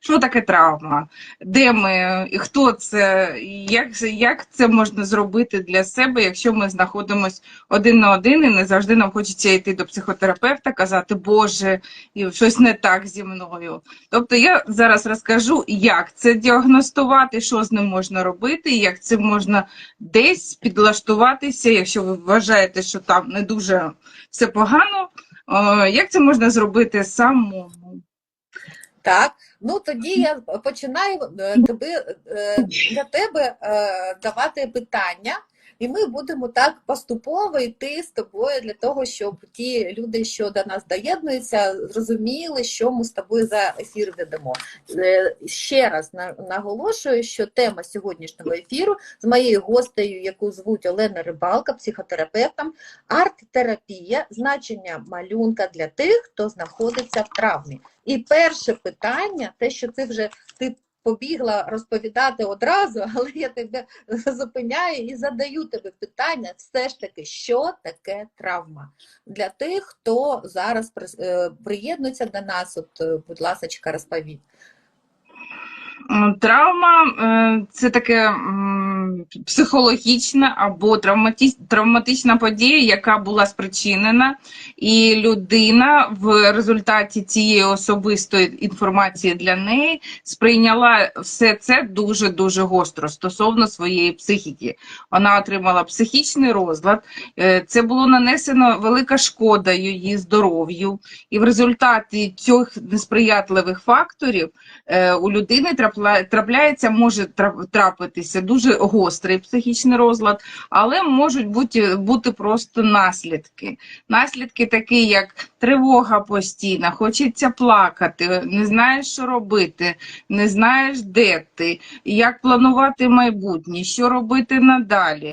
Що таке травма? Де ми, і хто це, як, як це можна зробити для себе, якщо ми знаходимося один на один і не завжди нам хочеться йти до психотерапевта, казати, Боже, і щось не так зі мною. Тобто я зараз розкажу, як це діагностувати, що з ним можна робити, як це можна десь підлаштуватися, якщо ви вважаєте, що там не дуже все погано, е, як це можна зробити самому? Так, ну тоді я починаю тобі, тебе, е, для тебе е, давати питання, і ми будемо так поступово йти з тобою для того, щоб ті люди, що до нас доєднуються, зрозуміли, що ми з тобою за ефір ведемо. Е, Ще раз наголошую, що тема сьогоднішнього ефіру з моєю гостею, яку звуть Олена Рибалка, психотерапевтом, арт-терапія, значення малюнка для тих, хто знаходиться в травмі. І перше питання, те, що ти вже ти побігла розповідати одразу, але я тебе зупиняю і задаю тебе питання, все ж таки, що таке травма? Для тих, хто зараз е, приєднується до нас, от, е, будь ласка, розповідь. Травма е, це таке психологічна або травматична подія, яка була спричинена, і людина в результаті цієї особистої інформації для неї сприйняла все це дуже дуже гостро стосовно своєї психіки. Вона отримала психічний розлад. е, Це було нанесено велика шкода її здоров'ю, і в результаті цих несприятливих факторів е, у людини трапляється, може тра- трапитися дуже гострий психічний розлад, але можуть бути, бути просто наслідки. Наслідки такі, як тривога постійна, хочеться плакати, не знаєш, що робити, не знаєш, де ти, як планувати майбутнє, що робити надалі.